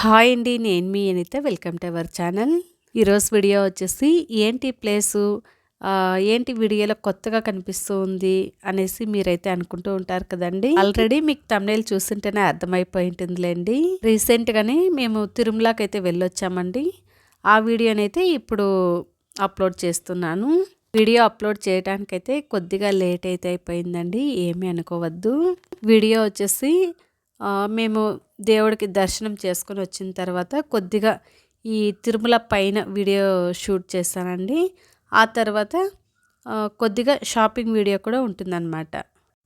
Hi అండి నేను మీ Anitha. Welcome to our channel. ఈరోజు వీడియో వచ్చేసి ఏంటి ప్లేసు ఏంటి వీడియోలో కొత్తగా కనిపిస్తుంది అనేసి మీరైతే అనుకుంటూ ఉంటారు కదండి. ఆల్రెడీ మీకు తమిళ చూస్తుంటేనే అర్థమైపోయి ఉంటుందిలేండి. రీసెంట్గానే మేము తిరుమలకి అయితే వెళ్ళొచ్చామండి. ఆ వీడియోనైతే ఇప్పుడు అప్లోడ్ చేస్తున్నాను. వీడియో అప్లోడ్ చేయడానికైతే కొద్దిగా లేట్ అయితే అయిపోయిందండి ఏమీ అనుకోవద్దు. వీడియో వచ్చేసి మేము దేవుడికి దర్శనం చేసుకొని వచ్చిన తర్వాత కొద్దిగా ఈ తిరుమల పైన వీడియో షూట్ చేస్తానండి ఆ తర్వాత కొద్దిగా షాపింగ్ వీడియో కూడా ఉంటుందన్నమాట.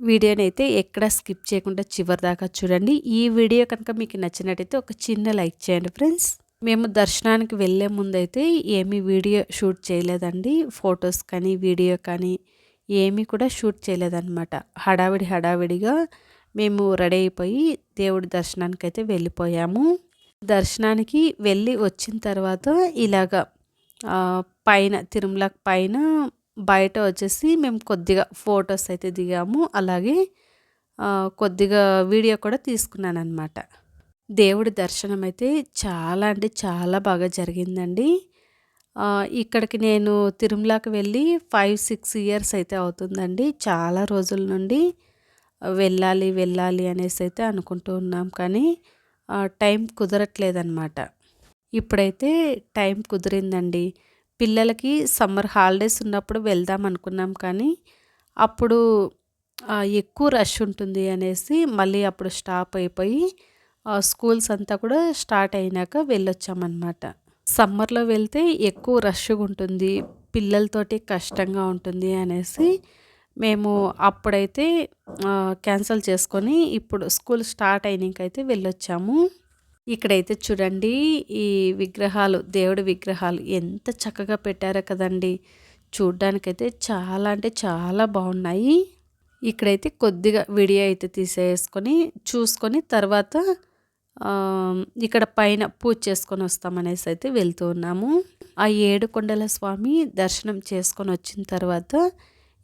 వీడియోని అయితే ఎక్కడ స్కిప్ చేయకుండా చివరి దాకా చూడండి. ఈ వీడియో కనుక మీకు నచ్చినట్టయితే ఒక చిన్న లైక్ చేయండి ఫ్రెండ్స్. మేము దర్శనానికి వెళ్ళే ముందైతే ఏమీ వీడియో షూట్ చేయలేదండి. ఫొటోస్ కానీ వీడియో కానీ ఏమీ కూడా షూట్ చేయలేదన్నమాట. హడావిడి హడావిడిగా మేము రెడీ అయిపోయి దేవుడి దర్శనానికి అయితే వెళ్ళిపోయాము. దర్శనానికి వెళ్ళి వచ్చిన తర్వాత ఇలాగ పైన తిరుమల పైన బయట వచ్చేసి మేము కొద్దిగా ఫొటోస్ అయితే దిగాము. అలాగే కొద్దిగా వీడియో కూడా తీసుకున్నాను అనమాట దేవుడి దర్శనం అయితే చాలా అంటే చాలా బాగా జరిగిందండి. ఇక్కడికి నేను తిరుమలకి వెళ్ళి ఫైవ్ సిక్స్ ఇయర్స్ అయితే అవుతుందండి. చాలా రోజుల నుండి వెళ్ళాలి వెళ్ళాలి అనేసి అయితే అనుకుంటూ ఉన్నాం. కానీ టైం కుదరట్లేదన్నమాట. ఇప్పుడైతే టైం కుదిరిందండి. పిల్లలకి సమ్మర్ హాలిడేస్ ఉన్నప్పుడు వెళ్దాం అనుకున్నాం. కానీ అప్పుడు ఎక్కువ రష్ ఉంటుంది అనేసి మళ్ళీ అప్పుడు స్టాప్ అయిపోయి స్కూల్స్ అంతా కూడా స్టార్ట్ అయినాక వెళ్ళొచ్చామన్నమాట. సమ్మర్లో వెళ్తే ఎక్కువ రష్గా ఉంటుంది పిల్లలతోటి కష్టంగా ఉంటుంది అనేసి మేము అప్పుడైతే క్యాన్సిల్ చేసుకొని ఇప్పుడు స్కూల్ స్టార్ట్ అయినాకైతే వెళ్ళొచ్చాము. ఇక్కడైతే చూడండి ఈ విగ్రహాలు దేవుడి విగ్రహాలు ఎంత చక్కగా పెట్టారో కదండి. చూడ్డానికైతే చాలా అంటే చాలా బాగున్నాయి. ఇక్కడైతే కొద్దిగా వీడియో అయితే తీసేసుకొని చూసుకొని తర్వాత ఇక్కడ పైన పూజ చేసుకొని వస్తామనేసి అయితే వెళ్తూ ఉన్నాము. ఆ ఏడు కొండల స్వామి దర్శనం చేసుకొని వచ్చిన తర్వాత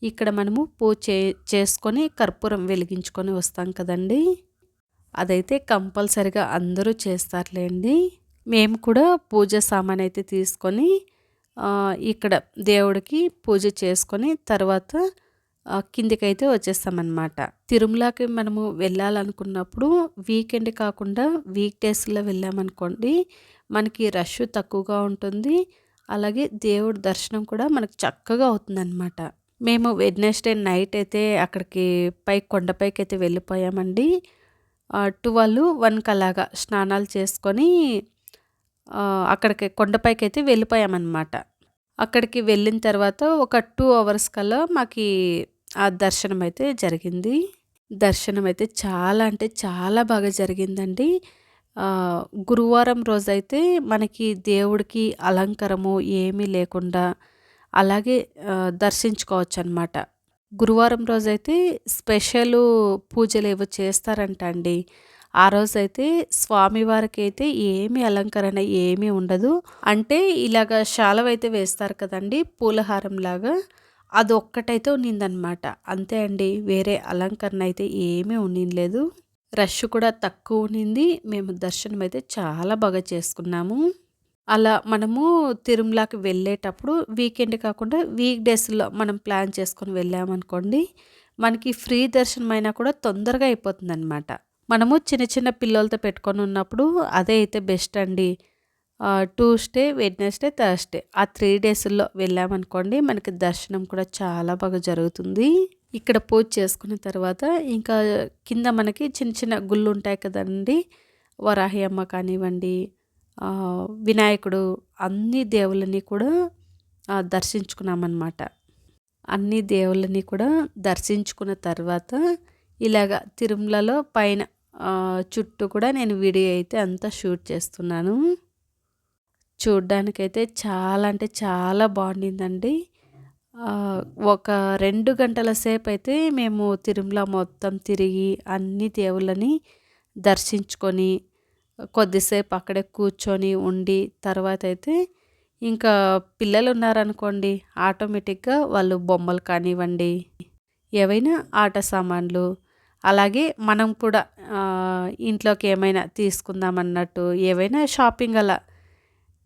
ఇక్కడ మనము పూజ చే చేసుకొని కర్పూరం వెలిగించుకొని వస్తాం కదండి. అదైతే కంపల్సరిగా అందరూ చేస్తారులేండి. మేము కూడా పూజ సామాన్ అయితే తీసుకొని ఇక్కడ దేవుడికి పూజ చేసుకొని తర్వాత కిందికైతే వచ్చేస్తామన్నమాట. తిరుమలకి మనము వెళ్ళాలనుకున్నప్పుడు వీకెండ్ కాకుండా వీక్ డేస్లో వెళ్ళామనుకోండి మనకి రష్ తక్కువగా ఉంటుంది. అలాగే దేవుడి దర్శనం కూడా మనకు చక్కగా అవుతుందన్నమాట. మేము వెడ్నెస్డే నైట్ అయితే అక్కడికి పై కొండపైకి అయితే వెళ్ళిపోయామండి. ట్వెల్వ్ వన్కి అలాగా స్నానాలు చేసుకొని అక్కడికి కొండపైకి అయితే వెళ్ళిపోయామన్నమాట. అక్కడికి వెళ్ళిన తర్వాత ఒక టూ అవర్స్ కల్లా మాకు ఆ దర్శనం అయితే జరిగింది. దర్శనం అయితే చాలా అంటే చాలా బాగా జరిగిందండి. గురువారం రోజైతే మనకి దేవుడికి అలంకారము ఏమీ లేకుండా అలాగే దర్శించుకోవచ్చు అనమాట గురువారం రోజైతే స్పెషల్ పూజలు ఏవో చేస్తారంట అండి ఆ రోజైతే స్వామివారికి అయితే ఏమి అలంకరణ ఏమీ ఉండదు. అంటే ఇలాగ శాలవ అయితే వేస్తారు కదండి పూలహారం లాగా అది ఒక్కటైతే ఉన్నిందనమాట అంతే అండి వేరే అలంకరణ అయితే ఏమీ ఉన్నింలేదు రష్ కూడా తక్కువ ఉన్నింది మేము దర్శనం అయితే చాలా బాగా చేసుకున్నాము. అలా మనము తిరుమలకి వెళ్ళేటప్పుడు వీకెండ్ కాకుండా వీక్ డేస్లో మనం ప్లాన్ చేసుకొని వెళ్ళామనుకోండి మనకి ఫ్రీ దర్శనం అయినా కూడా తొందరగా అయిపోతుంది అనమాట మనము చిన్న చిన్న పిల్లలతో పెట్టుకొని ఉన్నప్పుడు అదే అయితే బెస్ట్ అండి. ట్యూస్డే వెడ్నెస్డే థర్స్డే ఆ త్రీ డేస్లో వెళ్ళామనుకోండి మనకి దర్శనం కూడా చాలా బాగా జరుగుతుంది. ఇక్కడ పూజ చేసుకున్న తర్వాత ఇంకా కింద మనకి చిన్న చిన్న గుళ్ళు ఉంటాయి కదండి వరాహి అమ్మ కానివ్వండి వినాయకుడు అన్ని దేవుళ్ళని కూడా దర్శించుకున్నామన్నమాట. అన్ని దేవుళ్ళని కూడా దర్శించుకున్న తర్వాత ఇలాగ తిరుమలలో పైన చుట్టూ కూడా నేను వీడియో అయితే అంతా షూట్ చేస్తున్నాను. చూడ్డానికైతే చాలా అంటే చాలా బాగుండిందండి. ఒక రెండు గంటల సేపు అయితే మేము తిరుమల మొత్తం తిరిగి అన్ని దేవుళ్ళని దర్శించుకొని కొద్దిసేపు అక్కడే కూర్చొని ఉండి తర్వాత అయితే ఇంకా పిల్లలు ఉన్నారనుకోండి ఆటోమేటిక్గా వాళ్ళు బొమ్మలు కానివ్వండి ఏవైనా ఆట సామాన్లు అలాగే మనం కూడా ఇంట్లోకి ఏమైనా తీసుకుందాం అన్నట్టు ఏవైనా షాపింగ్ అలా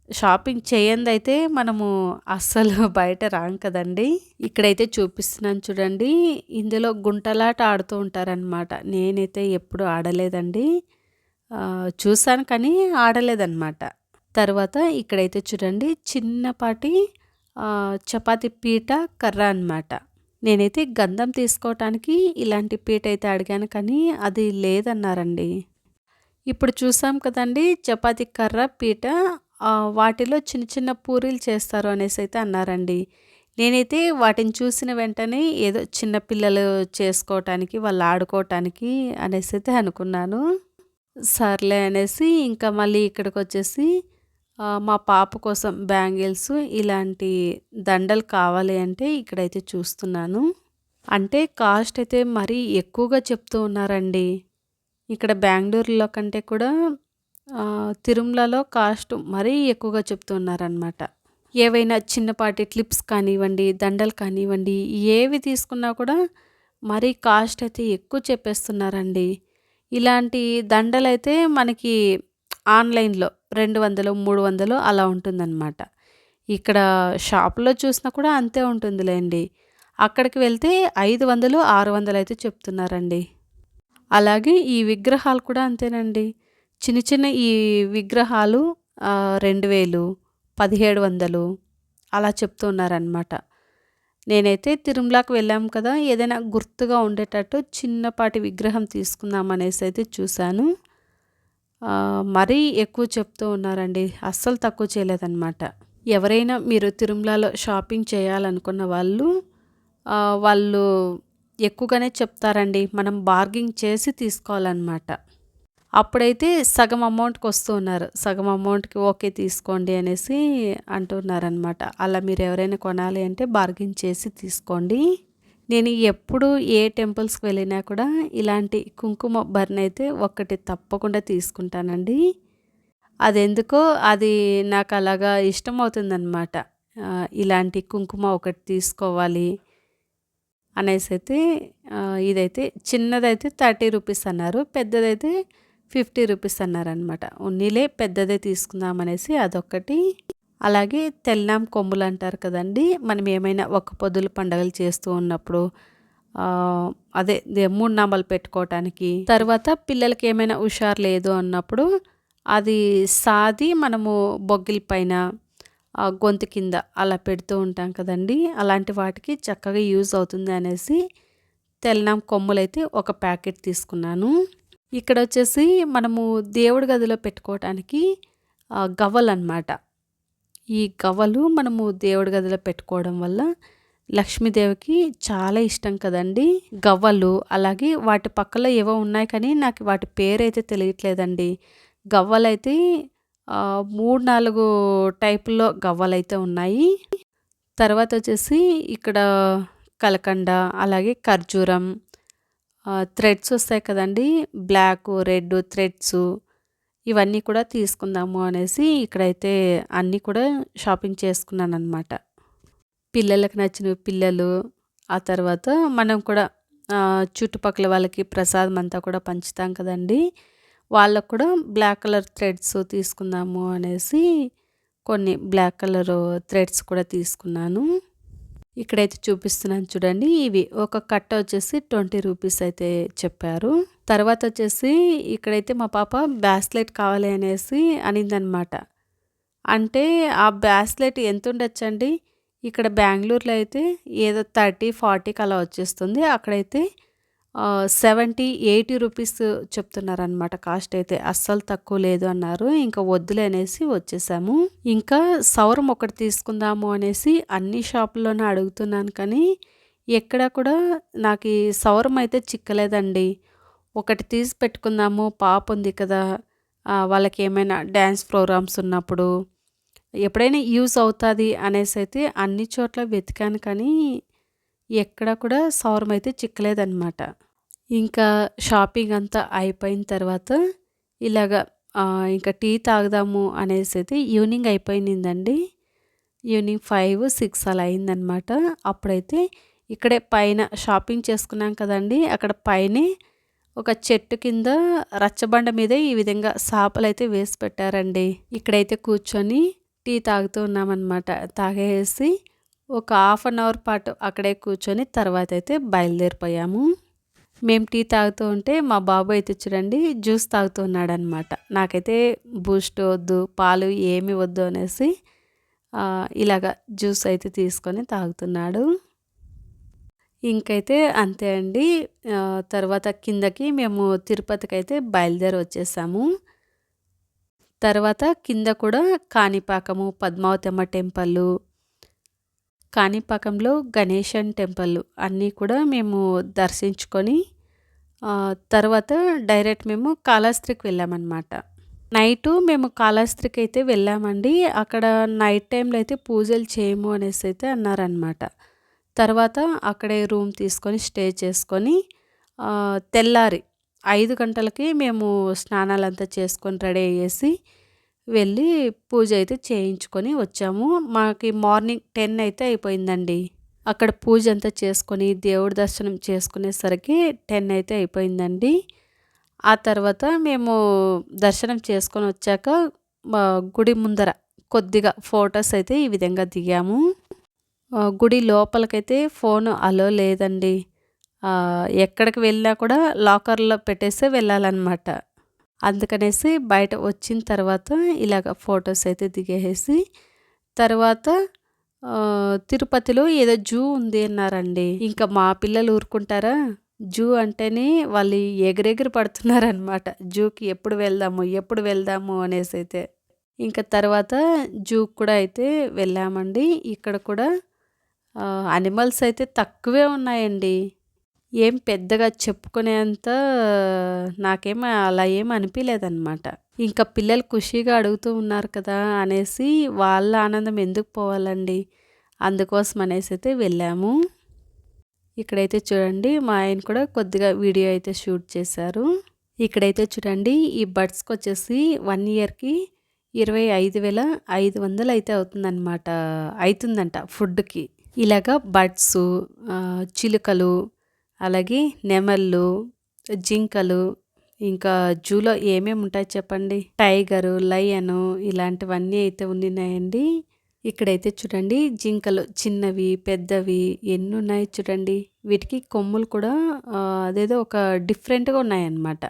షాపింగ్ చేయందైతే మనము అస్సలు బయట రాం కదండి. ఇక్కడైతే చూపిస్తున్నాను చూడండి ఇందులో గుంటలాట ఆడుతూ ఉంటారనమాట నేనైతే ఎప్పుడు ఆడలేదండి. చూసాను కానీ ఆడలేదన్నమాట. తర్వాత ఇక్కడైతే చూడండి చిన్నపాటి చపాతి పీట కర్ర అనమాట నేనైతే గంధం తీసుకోవటానికి ఇలాంటి పీట అయితే అడిగాను కానీ అది లేదన్నారండి. ఇప్పుడు చూసాం కదండి చపాతి కర్ర పీట వాటిలో చిన్న చిన్న పూరీలు చేస్తారు అనేసి అయితే అన్నారండి. నేనైతే వాటిని చూసిన వెంటనే ఏదో చిన్నపిల్లలు చేసుకోవటానికి వాళ్ళు ఆడుకోవటానికి అనేసి అయితే అనుకున్నాను. సర్లే అనేసి ఇంకా మళ్ళీ ఇక్కడికి వచ్చేసి మా పాప కోసం బ్యాంగిల్స్ ఇలాంటి దండలు కావాలి అంటే ఇక్కడైతే చూస్తున్నాను. అంటే కాస్ట్ అయితే మరీ ఎక్కువగా చెప్తూ ఉన్నారండి. ఇక్కడ బెంగళూరులో కంటే కూడా తిరుమలలో కాస్ట్ మరీ ఎక్కువగా చెప్తున్నారనమాట ఏవైనా చిన్నపాటి క్లిప్స్ కానివ్వండి దండలు కానివ్వండి ఏవి తీసుకున్నా కూడా మరీ కాస్ట్ అయితే ఎక్కువ చెప్పేస్తున్నారండి. ఇలాంటి దండలు అయితే మనకి ఆన్లైన్లో రెండు వందలు మూడు వందలు అలా ఉంటుందన్నమాట. ఇక్కడ షాపులో చూసినా కూడా అంతే ఉంటుందిలేండి. అక్కడికి వెళ్తే ఐదు వందలు ఆరు వందలు అయితే చెప్తున్నారండి. అలాగే ఈ విగ్రహాలు కూడా అంతేనండి. చిన్న చిన్న ఈ విగ్రహాలు రెండు వేలు పదిహేడు వందలు అలా చెప్తున్నారనమాట నేనైతే తిరుమలకి వెళ్ళాం కదా ఏదైనా గుర్తుగా ఉండేటట్టు చిన్నపాటి విగ్రహం తీసుకుందాం అనేసి అయితే చూశాను. మరీ ఎక్కువ చెప్తూ ఉన్నారండి అస్సలు తక్కువ చేయలేదన్నమాట. ఎవరైనా మీరు తిరుమలలో షాపింగ్ చేయాలనుకున్న వాళ్ళు వాళ్ళు ఎక్కువగానే చెప్తారండి మనం బార్గింగ్ చేసి తీసుకోవాలన్నమాట. అప్పుడైతే సగం అమౌంట్కి వస్తూ ఉన్నారు. సగం అమౌంట్కి ఓకే తీసుకోండి అనేసి అంటున్నారనమాట అలా మీరు ఎవరైనా కొనాలి అంటే బార్గెన్ చేసి తీసుకోండి. నేను ఎప్పుడు ఏ టెంపుల్స్కి వెళ్ళినా కూడా ఇలాంటి కుంకుమ బర్న్ అయితే ఒక్కటి తప్పకుండా తీసుకుంటానండి. అదెందుకో అది నాకు అలాగా ఇష్టం అవుతుందన్నమాట ఇలాంటి కుంకుమ ఒకటి తీసుకోవాలి అనేసి అయితే ఇదైతే చిన్నదైతే థర్టీ రూపీస్ అన్నారు. పెద్దదైతే ఫిఫ్టీ రూపీస్ అన్నారనమాట ఉన్నీలే పెద్దదే తీసుకుందాం అనేసి అదొకటి అలాగే తెల్లాం కొమ్ములు అంటారు కదండి మనం ఏమైనా ఒక పొద్దుల పండగలు చేస్తూ ఉన్నప్పుడు అదే మూడు నామాలు పెట్టుకోవటానికి. తర్వాత పిల్లలకి ఏమైనా హుషారు లేదు అన్నప్పుడు అది సాది మనము బొగ్గిల పైన గొంతు కింద అలా పెడుతూ ఉంటాం కదండి. అలాంటి వాటికి చక్కగా యూజ్ అవుతుంది అనేసి తెల్లాం కొమ్ములైతే ఒక ప్యాకెట్ తీసుకున్నాను. ఇక్కడ వచ్చేసి మనము దేవుడి గదిలో పెట్టుకోవటానికి గవ్వలు అనమాట ఈ గవ్వలు మనము దేవుడి గదిలో పెట్టుకోవడం వల్ల లక్ష్మీదేవికి చాలా ఇష్టం కదండి గవ్వలు. అలాగే వాటి పక్కలో ఏవో ఉన్నాయి కానీ నాకు వాటి పేరైతే తెలియట్లేదండి. గవ్వలు అయితే మూడు నాలుగు టైపుల్లో గవ్వలు అయితే ఉన్నాయి. తర్వాత వచ్చేసి ఇక్కడ కలకండ అలాగే ఖర్జూరం థ్రెడ్స్ వస్తాయి కదండి. బ్లాక్ రెడ్ థ్రెడ్స్ ఇవన్నీ కూడా తీసుకుందాము అనేసి ఇక్కడైతే అన్నీ కూడా షాపింగ్ చేసుకున్నాను అనమాట పిల్లలకు నచ్చిన పిల్లలు ఆ తర్వాత మనం కూడా చుట్టుపక్కల వాళ్ళకి ప్రసాదం అంతా కూడా పంచుతాం కదండి. వాళ్ళకు కూడా బ్లాక్ కలర్ థ్రెడ్స్ తీసుకుందాము అనేసి కొన్ని బ్లాక్ కలర్ థ్రెడ్స్ కూడా తీసుకున్నాను. ఇక్కడైతే చూపిస్తున్నాను చూడండి. ఇవి ఒక కట్ట వచ్చేసి ట్వంటీ రూపీస్ అయితే చెప్పారు. తర్వాత వచ్చేసి ఇక్కడైతే మా పాప బ్యాస్లెట్ కావాలి అనేసి అనిందనమాట. అంటే ఆ బ్యాస్లెట్ ఎంత ఉండొచ్చండి? ఇక్కడ బెంగళూరులో అయితే ఏదో థర్టీ ఫార్టీకి అలా వచ్చేస్తుంది. అక్కడైతే సెవెంటీ ఎయిటీ రూపీస్ చెప్తున్నారనమాట కాస్ట్ అయితే అస్సలు తక్కువ లేదు అన్నారు. ఇంకా వద్దులే అనేసి వచ్చేసాము. ఇంకా సౌరం ఒకటి తీసుకుందాము అనేసి అన్ని షాపుల్లోనే అడుగుతున్నాను కానీ ఎక్కడ కూడా నాకు ఈ సౌరం అయితే చిక్కలేదండి. ఒకటి తీసి పెట్టుకుందాము. పాప ఉంది కదా. వాళ్ళకి ఏమైనా డ్యాన్స్ ప్రోగ్రామ్స్ ఉన్నప్పుడు ఎప్పుడైనా యూజ్ అవుతుంది అనేసి అయితే అన్ని చోట్ల వెతికాను కానీ ఎక్కడ కూడా సౌరం అయితే చిక్కలేదన్నమాట. ఇంకా షాపింగ్ అంతా అయిపోయిన తర్వాత ఇలాగ ఇంకా టీ తాగుదాము అనేసి అయితే ఈవినింగ్ అయిపోయిందండి. ఈవినింగ్ ఫైవ్ సిక్స్ అలా అయిందనమాట అప్పుడైతే ఇక్కడే పైన షాపింగ్ చేసుకున్నాం కదండి. అక్కడ పైనే ఒక చెట్టు కింద రచ్చబండ మీద ఈ విధంగా సాపలు అయితే వేసి పెట్టారండి. ఇక్కడైతే కూర్చొని టీ తాగుతూ ఉన్నామన్నమాట. తాగేసి ఒక హాఫ్ అన్ అవర్ పాటు అక్కడే కూర్చొని తర్వాత అయితే బయలుదేరిపోయాము. మేము టీ తాగుతూ ఉంటే మా బాబు అయితే చూడండి జ్యూస్ తాగుతూ ఉన్నాడనమాట. నాకైతే బూస్ట్ వద్దు పాలు ఏమి వద్దు అనేసి ఇలాగ జ్యూస్ అయితే తీసుకొని తాగుతున్నాడు. ఇంకైతే అంతే అండి. తర్వాత కిందకి మేము తిరుపతికి అయితే బయలుదేరి వచ్చేసాము. తర్వాత కింద కూడా కాణిపాకము పద్మావతమ్మ టెంపుల్ కాణిపాకంలో గణేశన్ టెంపుల్ అన్నీ కూడా మేము దర్శించుకొని తర్వాత డైరెక్ట్ మేము కాళహస్త్రికి వెళ్ళామన్నమాట. నైటు మేము కాళహస్త్రికి అయితే వెళ్ళామండి. అక్కడ నైట్ టైంలో అయితే పూజలు చేయము అనేసి అయితే అన్నారనమాట తర్వాత అక్కడే రూమ్ తీసుకొని స్టే చేసుకొని తెల్లారి ఐదు గంటలకి మేము స్నానాలంతా చేసుకొని రెడీ అయ్యేసి వెళ్ళి పూజ అయితే చేయించుకొని వచ్చాము. మాకి మార్నింగ్ టెన్ అయితే అయిపోయిందండి. అక్కడ పూజ అంతా చేసుకొని దేవుడి దర్శనం చేసుకునేసరికి టెన్ అయితే అయిపోయిందండి. ఆ తర్వాత మేము దర్శనం చేసుకొని వచ్చాక గుడి ముందర కొద్దిగా ఫొటోస్ అయితే ఈ విధంగా దిగాము. గుడి లోపలికైతే ఫోన్ అలో లేదండి. ఎక్కడికి వెళ్ళినా కూడా లాకర్లో పెట్టేస్తే వెళ్ళాలన్నమాట. అందుకనేసి బయట వచ్చిన తర్వాత ఇలాగ ఫొటోస్ అయితే దిగేసి తర్వాత తిరుపతిలో ఏదో జూ ఉంది అన్నారండి. ఇంకా మా పిల్లలు ఊరుకుంటారా? జూ అంటేనే వాళ్ళు ఎగిరెగిరి పడుతున్నారనమాట జూకి ఎప్పుడు వెళ్దాము ఎప్పుడు వెళ్దాము అనేసి అయితే. ఇంకా తర్వాత జూ కూడా అయితే వెళ్ళామండి. ఇక్కడ కూడా అనిమల్స్ అయితే తక్కువే ఉన్నాయండి. ఏం పెద్దగా చెప్పుకునేంత నాకేం అలా ఏం అనిపించలేదన్నమాట ఇంకా పిల్లలు ఖుషిగా అడుగుతూ ఉన్నారు కదా అనేసి వాళ్ళ ఆనందం ఎందుకు పోవాలండి? అందుకోసం అనేసి అయితే వెళ్ళాము. ఇక్కడైతే చూడండి మా ఆయన కూడా కొద్దిగా వీడియో అయితే షూట్ చేశారు. ఇక్కడైతే చూడండి ఈ బడ్స్కి వచ్చేసి వన్ ఇయర్కి ఇరవై ఐదు వేల ఐదు వందలు అయితే అవుతుందన్నమాట. అవుతుందంట ఫుడ్కి. ఇలాగా బర్డ్స్ చిలుకలు అలాగే నెమళ్ళు జింకలు ఇంకా జూలో ఏమేమి ఉంటాయి చెప్పండి? టైగరు లయను ఇలాంటివన్నీ అయితే ఉన్నాయండి ఇక్కడైతే చూడండి జింకలు చిన్నవి పెద్దవి ఎన్ని ఉన్నాయి చూడండి. వీటికి కొమ్ములు కూడా అదేదో ఒక డిఫరెంట్గా ఉన్నాయన్నమాట.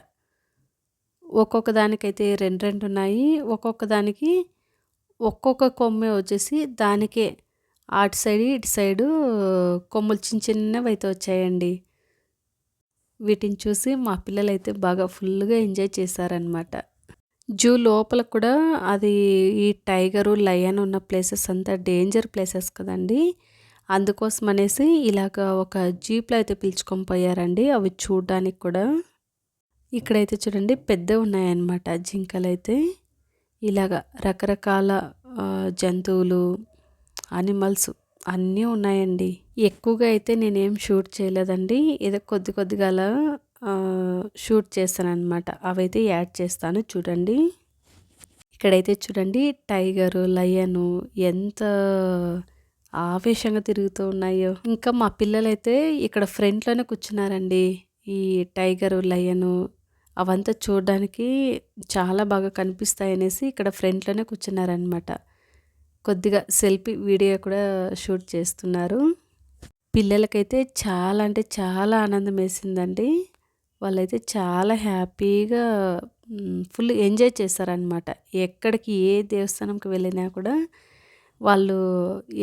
ఒక్కొక్క దానికైతే రెండు రెండు ఉన్నాయి. ఒక్కొక్క దానికి ఒక్కొక్క కొమ్మే వచ్చేసి దానికే. అటు సైడ్ ఇటు సైడు కొమ్ములు చిన్న చిన్నవి అయితే వచ్చాయండి. వీటిని చూసి మా పిల్లలైతే బాగా ఫుల్గా ఎంజాయ్ చేశారనమాట జూ లోపల కూడా అది ఈ టైగరు లయన్ ఉన్న ప్లేసెస్ అంతా డేంజర్ ప్లేసెస్ కదండి. అందుకోసం అనేసి ఇలాగ ఒక జీప్లో అయితే పిలుచుకొని పోయారండి అవి చూడడానికి కూడా. ఇక్కడైతే చూడండి పెద్ద ఉన్నాయన్నమాట జింకలు అయితే ఇలాగ రకరకాల జంతువులు అనిమల్స్ అన్నీ ఉన్నాయండి. ఎక్కువగా అయితే నేనేం షూట్ చేయలేదండి. ఏదో కొద్ది కొద్దిగా అలా షూట్ చేస్తానన్నమాట. అవైతే యాడ్ చేస్తాను చూడండి. ఇక్కడైతే చూడండి టైగరు లయను ఎంత ఆవేశంగా తిరుగుతూ ఉన్నాయో. ఇంకా మా పిల్లలైతే ఇక్కడ ఫ్రంట్లోనే కూర్చున్నారండి. ఈ టైగరు లయను అవంతా చూడడానికి చాలా బాగా కనిపిస్తాయి అనేసి ఇక్కడ ఫ్రంట్లోనే కూర్చున్నారనమాట కొద్దిగా సెల్ఫీ వీడియో కూడా షూట్ చేస్తున్నారు. పిల్లలకైతే చాలా అంటే చాలా ఆనందం వేసిందండి. వాళ్ళైతే చాలా హ్యాపీగా ఫుల్ ఎంజాయ్ చేస్తారనమాట ఎక్కడికి ఏ దేవస్థానంకి వెళ్ళినా కూడా వాళ్ళు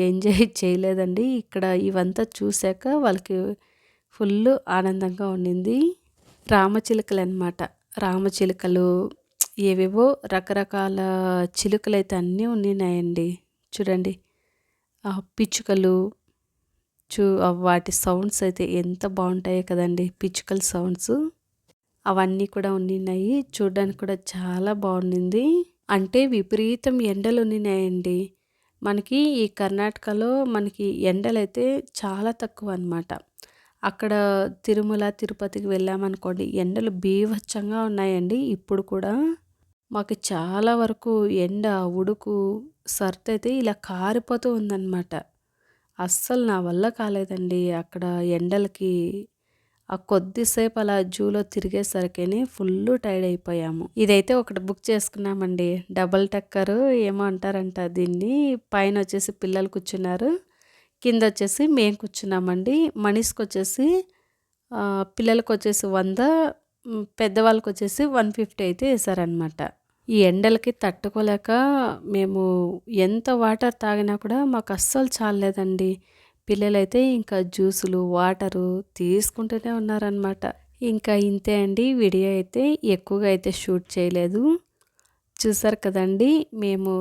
ఎంజాయ్ చేయలేదండి. ఇక్కడ ఇవంతా చూశాక వాళ్ళకి ఫుల్ ఆనందంగా ఉండింది. రామచిలుకలు అనమాట రామచిలుకలు ఏవేవో రకరకాల చిలుకలు అయితే అన్నీ ఉన్నాయండి చూడండి. పిచ్చుకలు చూ వాటి సౌండ్స్ అయితే ఎంత బాగుంటాయో కదండి పిచ్చుకల సౌండ్స్ అవన్నీ కూడా ఉండినాయి. చూడడానికి కూడా చాలా బాగుండింది. అంటే విపరీతం ఎండలు ఉండినాయండి. మనకి ఈ కర్ణాటకలో మనకి ఎండలైతే చాలా తక్కువ అనమాట అక్కడ తిరుమల తిరుపతికి వెళ్ళామనుకోండి ఎండలు బీభత్సంగా ఉన్నాయండి. ఇప్పుడు కూడా మాకు చాలా వరకు ఎండ ఉడుకు సర్త్ అయితే ఇలా కారిపోతూ ఉందన్నమాట. అస్సలు నా వల్ల కాలేదండి. అక్కడ ఎండలకి ఆ కొద్దిసేపు అలా జూలో తిరిగేసరికి ఫుల్ టైర్డ్ అయిపోయాము. ఇదైతే ఒకటి బుక్ చేసుకున్నామండి. డబల్ టెక్కర్ ఏమో అంటారంట దీన్ని. పైన వచ్చేసి పిల్లలు కూర్చున్నారు. కింద వచ్చేసి మేము కూర్చున్నామండి. మనిషికి వచ్చేసి పిల్లలకు వచ్చేసి వంద పెద్దవాళ్ళకి వచ్చేసి వన్ ఫిఫ్టీ అయితే వేసారనమాట ఈ ఎండలకి తట్టుకోలేక మేము ఎంత వాటర్ తాగినా కూడా మాకు అస్సలు చాలేదండి పిల్లలైతే ఇంకా జ్యూసులు వాటరు తీసుకుంటూనే ఉన్నారనమాట ఇంకా ఇంతే అండి. వీడియో అయితే ఎక్కువగా అయితే షూట్ చేయలేదు. చూసారు కదండి మేము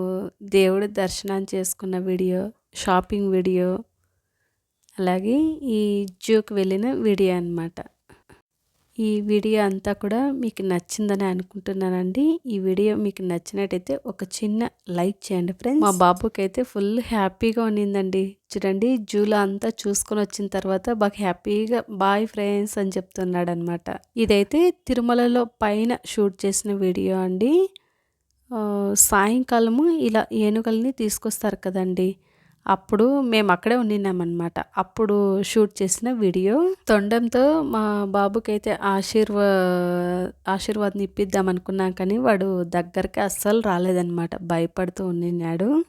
దేవుడి దర్శనం చేసుకున్న వీడియో షాపింగ్ వీడియో అలాగే ఈ జూకి వెళ్ళిన వీడియో అనమాట ఈ వీడియో అంతా కూడా మీకు నచ్చిందని అనుకుంటున్నానండి. ఈ వీడియో మీకు నచ్చినట్టయితే ఒక చిన్న లైక్ చేయండి ఫ్రెండ్స్. మా బాబుకి అయితే ఫుల్ హ్యాపీగా ఉన్నిందండి. చూడండి జూలో అంతా చూసుకొని వచ్చిన తర్వాత బాగా హ్యాపీగా బాయ్ ఫ్రెండ్స్ అని చెప్తున్నాడు అనమాట ఇదైతే తిరుమలలో పైన షూట్ చేసిన వీడియో అండి. సాయంకాలము ఇలా ఏనుగల్ని తీసుకొస్తారు కదండి. అప్పుడు మేము అక్కడే ఉండినామన్నమాట. అప్పుడు షూట్ చేసిన వీడియో. తొండంతో మా బాబుకైతే ఆశీర్వా ఆశీర్వాదం ఇప్పిద్దాం అనుకున్నాం కానీ వాడు దగ్గరికి అస్సలు రాలేదన్నమాట. భయపడుతూ ఉండినాడు.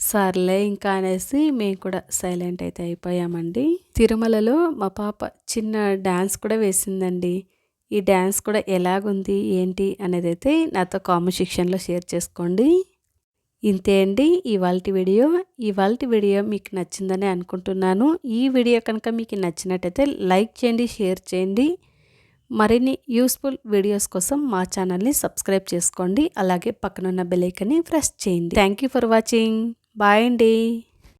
సర్లే ఇంకా అనేసి మేము కూడా సైలెంట్ అయితే అయిపోయామండి. తిరుమలలో మా పాప చిన్న డ్యాన్స్ కూడా వేసిందండి. ఈ డ్యాన్స్ కూడా ఎలాగుంది ఏంటి అనేది అయితే నాతో కామెంట్ సెక్షన్లో షేర్ చేసుకోండి. ఇంతే అండి. ఇవాళ వీడియో ఇవాళ వీడియో మీకు నచ్చిందని అనుకుంటున్నాను. ఈ వీడియో కనుక మీకు నచ్చినట్టయితే లైక్ చేయండి షేర్ చేయండి. మరిన్ని యూస్ఫుల్ వీడియోస్ కోసం మా ఛానల్ని సబ్స్క్రైబ్ చేసుకోండి. అలాగే పక్కనున్న బెలైకన్ని ప్రెస్ చేయండి. Thank you for watching. Bye అండి.